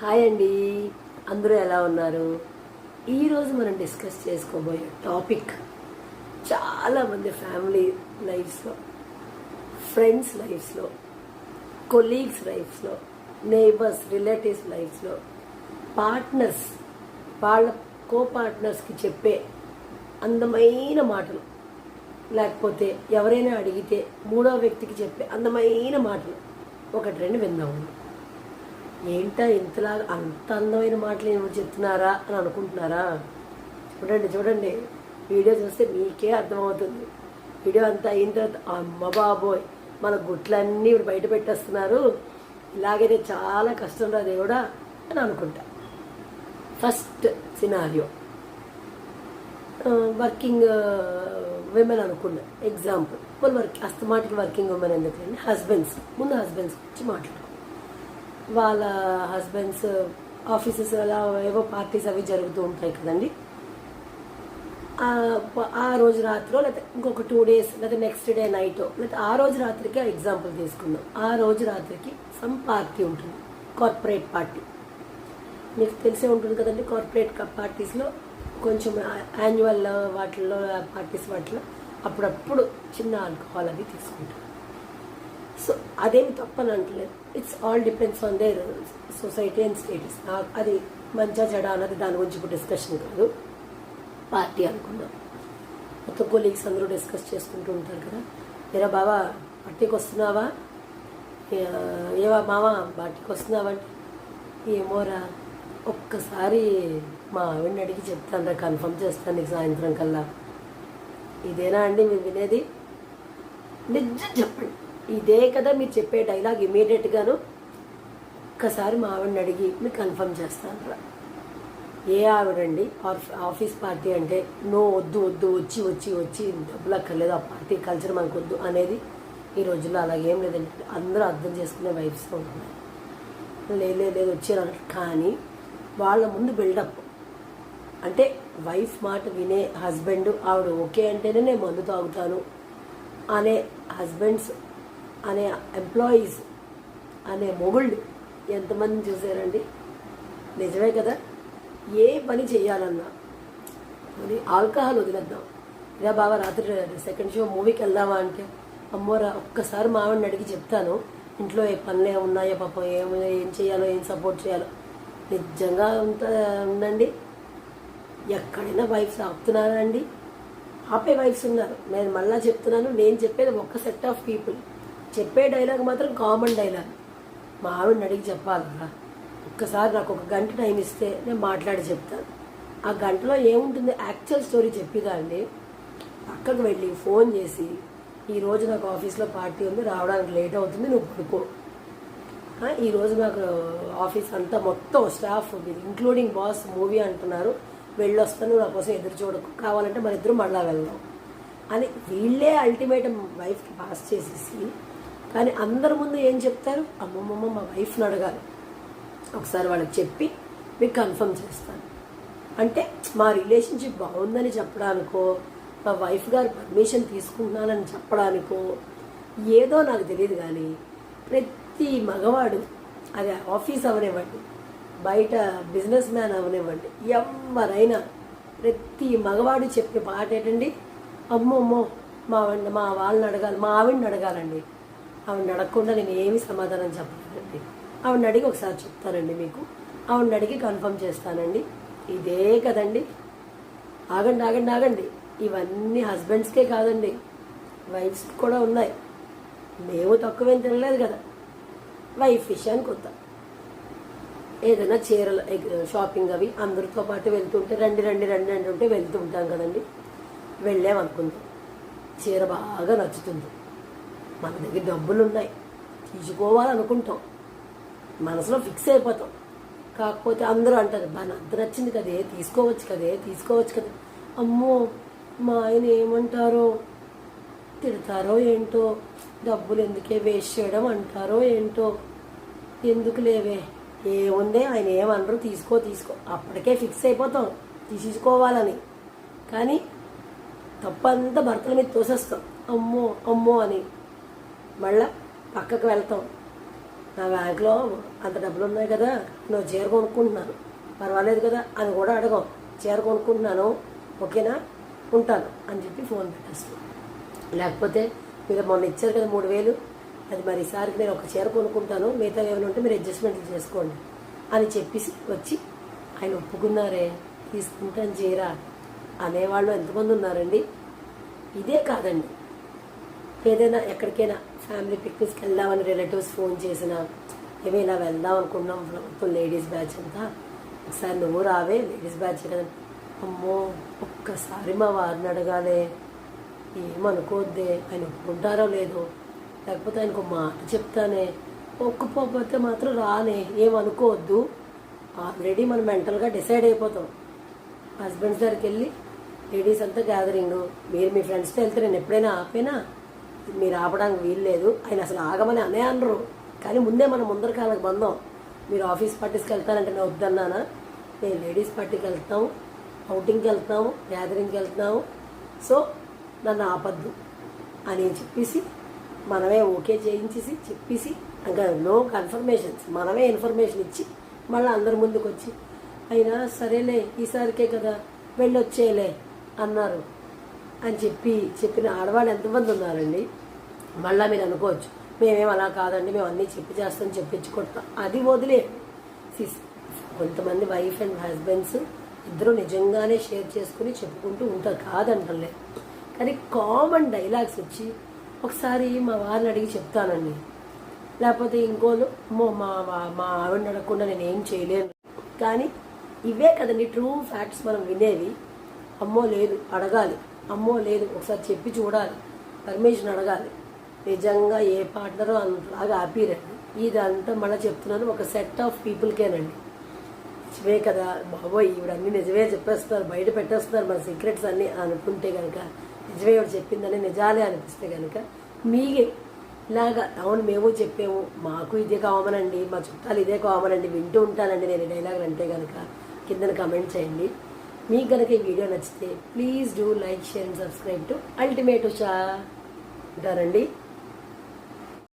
Hi అండి. అందరూ ఎలా ఉన్నారు? ఈరోజు మనం డిస్కస్ చేసుకోబోయే టాపిక్ చాలామంది ఫ్యామిలీ లైఫ్స్లో ఫ్రెండ్స్ లైఫ్స్లో కొలీగ్స్ లైఫ్స్లో నేబర్స్ రిలేటివ్స్ లైఫ్స్లో పార్ట్నర్స్ వాళ్ళ కో పార్ట్నర్స్కి చెప్పే అందమైన మాటలు. లేకపోతే ఎవరైనా అడిగితే మూడో వ్యక్తికి చెప్పే అందమైన మాటలు. ఒకటి రెండు విందాము ఏంటా ఇంతలా అంత అందమైన మాటలు ఏమో చెప్తున్నారా అని అనుకుంటున్నారా? చూడండి చూడండి. వీడియో చూస్తే మీకే అర్థమవుతుంది. వీడియో అంతా అయిన తర్వాత అమ్మ బాబోయ్ మన గుట్లన్నీ ఇప్పుడు బయట పెట్టేస్తున్నారు. ఇలాగైతే చాలా కష్టం రా దేవుడా అని అనుకుంటా. First scenario. వర్కింగ్ విమెన్ అనుకున్నా. ఎగ్జాంపుల్ వాళ్ళు వర్క్ అస్తమాటికి వర్కింగ్ ఉమెన్ ఎందుకంటే హస్బెండ్స్ ముందు హస్బెండ్స్ గురించి మాట్లాడుకో. వాళ్ళ హస్బెండ్స్ ఆఫీసెస్ అలా ఏవో పార్టీస్ అవి జరుగుతూ ఉంటాయి కదండి. ఆ రోజు రాత్రో లేకపోతే ఇంకొక టూ డేస్ లేకపోతే నెక్స్ట్ డే నైట్ లేకపోతే ఆ రోజు రాత్రికి ఎగ్జాంపుల్ తీసుకుందాం. ఆ రోజు రాత్రికి సమ్ పార్టీ ఉంటుంది. కార్పొరేట్ పార్టీ మీకు తెలిసే ఉంటుంది కదండి కార్పొరేట్ పార్టీస్లో కొంచెం యాన్యువల్ వాటిల్లో పార్టీస్ వాటిలో అప్పుడప్పుడు చిన్న ఆల్కహాల్ అవి తీసుకుంటారు. సో అదేమి తప్పని అంటలేదు. It's all depends on their society and status అది మంచిగా చెడ అన్నది దాని గురించి ఇప్పుడు డిస్కషన్ కాదు. పార్టీ అనుకుందాం. మొత్తం కొలీగ్స్ అందరూ డిస్కస్ చేసుకుంటూ ఉంటారు కదా. ఏరా బావా పార్టీకి వస్తున్నావా? ఏవా మావా పార్టీకి వస్తున్నావా అంటే? ఏమోరా ఒక్కసారి మా ఆవిడని అడిగి చెప్తాను కన్ఫర్మ్ చేస్తాను నీకు సాయంత్రం కల్లా. ఇదేనా అండి మేము వినేది? నిజం చెప్పండి. ఇదే కదా మీరు చెప్పే డైలాగ్ ఇమీడియట్గాను ఒక్కసారి మా ఆవిడని అడిగి మీకు కన్ఫర్మ్ చేస్తాను ఏ ఆవిడండి? ఆఫ్- ఆఫీస్ పార్టీ అంటే నో వద్దు వద్దు వచ్చి వచ్చి వచ్చి డబ్బులు అక్కర్లేదు ఆ పార్టీ కల్చర్ మనకు వద్దు అనేది ఈ రోజుల్లో అలాగేం లేదండి. అందరూ అర్థం చేసుకునే వైఫ్స్ ఉంటున్నారు లేదు లేదు లేదు వచ్చారు కానీ వాళ్ళ ముందు బిల్డప్ అంటే వైఫ్ మాట వినే హస్బెండ్ ఆవిడ ఓకే అంటేనే నేను మందు తాగుతాను అనే హస్బెండ్స్ అనే ఎంప్లాయీస్ అనే మొగుళ్ళు ఎంతమంది చూసారండి నిజమే కదా? ఏ పని చేయాలన్నా మరి ఆల్కహాల్ వదిలేద్దాం. ఇలా బాబా రాత్రి సెకండ్ షో మూవీకి వెళ్దామా అంటే అమ్మోరా ఒక్కసారి మావిడిని అడిగి చెప్తాను ఇంట్లో ఏ పనులు ఉన్నాయో పాపం ఏం ఏం చేయాలో ఏం సపోర్ట్ చేయాలో. నిజంగా ఉంట ఉందండి? ఎక్కడైనా వైఫ్స్ ఆపుతున్నారా అండి? ఆపే వైఫ్స్ ఉన్నారు. నేను మళ్ళీ చెప్తున్నాను నేను చెప్పేది ఒక్క సెట్ ఆఫ్ పీపుల్ చెప్పే డైలాగ్ మాత్రం కామన్ డైలాగ్. మా ఆవిడని అడిగి చెప్పాలరా ఒక్కసారి నాకు ఒక గంట టైం ఇస్తే నేను మాట్లాడి చెప్తాను ఆ గంటలో ఏముంటుంది? యాక్చువల్ స్టోరీ చెప్పేదాన్ని పక్కకు వెళ్ళి ఫోన్ చేసి ఈరోజు నాకు ఆఫీస్లో పార్టీ ఉంది రావడానికి లేట్ అవుతుంది నువ్వు పడుకో. ఈరోజు నాకు ఆఫీస్ అంతా మొత్తం స్టాఫ్ ఇంక్లూడింగ్ బాస్ మూవీ అంటున్నారు. వెళ్ళొస్తాను నా కోసం ఎదురు చూడకు కావాలంటే మన ఇద్దరు మళ్ళా వెళ్దాం. అని వీళ్ళే అల్టిమేటం వైఫ్కి పాస్ చేసేసి కానీ అందరి ముందు ఏం చెప్తారు? అమ్మమ్మమ్మ మా వైఫ్ని అడగాలి. ఒకసారి వాళ్ళకి చెప్పి మీకు కన్ఫర్మ్ చేస్తాను. అంటే మా రిలేషన్షిప్ బాగుందని చెప్పడానికో మా వైఫ్ గారు పర్మిషన్ తీసుకుంటున్నానని చెప్పడానికో ఏదో నాకు తెలియదు కానీ ప్రతి మగవాడు అది ఆఫీస్ అవనివ్వండి బయట బిజినెస్ మ్యాన్ అవనివ్వండి ఎవరైనా ప్రతి మగవాడు చెప్పే పాట ఏంటండి? అమ్మమ్మో మా మా వాళ్ళని అడగాలి మా ఆవిడని అడగాలండి. ఆవిడని అడగకుండా నేను ఏమి సమాధానం చెప్పలేనండి ఆవిడని అడిగి ఒకసారి చెప్తానండి మీకు. ఆవిడని అడిగి కన్ఫర్మ్ చేస్తానండి. ఇదే కదండి. ఆగండి ఆగండి ఆగండి. ఇవన్నీ హస్బెండ్స్కే కాదండి. వైఫ్స్ కూడా ఉన్నాయి. మేము తక్కువేం తినలేదు కదా. వైఫ్ విషయానికి వద్దాం ఏదైనా చీరలు షాపింగ్ అవి అందరితో పాటు వెళ్తుంటే రండి రండి రండి అంటుంటే వెళ్తూ ఉంటాం కదండి. వెళ్ళామనుకుందాం. చీర బాగా నచ్చుతుంది. మన దగ్గర డబ్బులు ఉన్నాయి తీసుకోవాలనుకుంటాం. మనసులో ఫిక్స్ అయిపోతాం. కాకపోతే అందరూ అంటారు మన అంత నచ్చింది కదే తీసుకోవచ్చు కదే తీసుకోవచ్చు కదా. అమ్మో మా ఆయన ఏమంటారో తిడతారో ఏంటో డబ్బులు ఎందుకే వేస్ట్ చేయడం అంటారో ఏంటో ఎందుకు లేవే? ఏముందే ఆయన ఏమనరు తీసుకో తీసుకో. అప్పటికే ఫిక్స్ అయిపోతాం తీసుకోవాలని కానీ తప్పంతా భర్తల మీద తోసేస్తాం. అమ్మో అమ్మో అని. మళ్ళా పక్కకు వెళ్తాం. నా బ్యాంక్లో అంత డబ్బులు ఉన్నాయి కదా నువ్వు చీర కొనుక్కుంటున్నాను. పర్వాలేదు కదా అని కూడా అడగం. చీర కొనుక్కుంటున్నాను ఓకేనా? ఉంటాను అని చెప్పి ఫోన్ పెట్టేస్తాను. లేకపోతే మీరు మొన్న ఇచ్చారు కదా మూడు వేలు అది మరి ఈసారికి నేను ఒక చీర కొనుక్కుంటాను మిగతా ఏమైనా ఉంటే మీరు అడ్జస్ట్మెంట్లు చేసుకోండి అని చెప్పేసి వచ్చి ఆయన ఒప్పుకున్నారే తీసుకుంటాను చీర అనేవాళ్ళు ఎంతమంది ఉన్నారండి? ఇదే కాదండి. ఏదైనా ఎక్కడికైనా ఫ్యామిలీ పిక్నిక్స్కి వెళ్దామని రిలేటివ్స్ ఫోన్ చేసినా ఏమి ఇలా వెళ్దాం అనుకున్నాం మొత్తం లేడీస్ బ్యాచ్ అంతా. ఒకసారి నువ్వు రావే లేడీస్ బ్యాచ్ కదా అమ్మో ఒక్కసారి మా వారిని అడగాలే. ఏమనుకోవద్దే ఆయన ఒప్పుకుంటారో లేదో? లేకపోతే ఆయనకు ఒక మాట చెప్తానే? ఒప్పుకోకపోతే మాత్రం రానే. ఏమనుకోవద్దు. ఆల్రెడీ మనం మెంటల్గా డిసైడ్ అయిపోతాం. హస్బెండ్స్ దగ్గరికి వెళ్ళి లేడీస్ అంతా గ్యాదరింగ్ మీరు మీ ఫ్రెండ్స్తో వెళ్తే నేను ఎప్పుడైనా ఆపేనా? మీరు ఆపడానికి వీలు లేదు ఆయన అసలు ఆగమని అనే అనరు. కానీ ముందే మనం ముందర కాలకు బంధం. మీరు ఆఫీస్ పార్టీస్కి వెళ్తారంటే నేను వద్దన్నానా? నేను లేడీస్ పార్టీకి వెళ్తాం అవుటింగ్కి వెళ్తాం గ్యాదరింగ్కి వెళ్తున్నాము సో నన్ను ఆపద్దు అని చెప్పేసి మనమే ఓకే చేయించేసి చెప్పేసి ఇంకా నో కన్ఫర్మేషన్స్. మనమే ఇన్ఫర్మేషన్ ఇచ్చి మళ్ళీ అందరి ముందుకు వచ్చి అయినా సరేలే ఈసారికే కదా వెళ్ళొచ్చేలే అన్నారు. అని చెప్పి చెప్పిన ఆడవాళ్ళు ఎంతమంది ఉన్నారండి? మళ్ళీ మీరు అనుకోవచ్చు. మేమేం అలా కాదండి మేము అన్నీ చెప్పి చేస్తాం చెప్పించుకుంటాం అది వదిలే. సిస్- కొంతమంది వైఫ్ అండ్ హస్బెండ్స్ ఇద్దరు నిజంగానే షేర్ చేసుకుని చెప్పుకుంటూ ఉంటారు. కాదంటలే. కానీ కామన్ డైలాగ్స్ వచ్చి ఒకసారి మా వారిని అడిగి చెప్తానండి. లేకపోతే ఇంకోళ్ళు మా మా- మా ఆవిడని అడగకుండా నేను ఏం చేయలేను. కానీ ఇవే కదండి ట్రూ ఫ్యాక్ట్స్ మనం వినేవి. అమ్మో లేదు అడగాలి. అమ్మో లేదు ఒకసారి చెప్పి చూడాలి. పర్మిషన్ అడగాలి. నిజంగా ఏ పార్ట్నరో అంతలాగా ఆపిరండి ఇదంతా మళ్ళీ చెప్తున్నాను ఒక సెట్ ఆఫ్ పీపుల్కేనండి నిజమే కదా బాబోయ్ ఇవిడన్నీ నిజమే చెప్పేస్తున్నారు బయట పెట్టేస్తున్నారు మన సీక్రెట్స్ అన్ని అనుకుంటే కనుక నిజమే ఇవి చెప్పిందని నిజాలే అనిపిస్తే కనుక మీకే. ఇలాగా అవును మేము చెప్పాము మాకు ఇదే కామన్ అండి మా చుట్టాలు ఇదే కామన్ అండి వింటూ ఉంటానండి నేను డైలాగులు అంటే కనుక కిందన కమెంట్ చేయండి. మీకు కనుక ఈ వీడియో నచ్చితే please do like share and subscribe to ultimate Usha ఉంటారండి.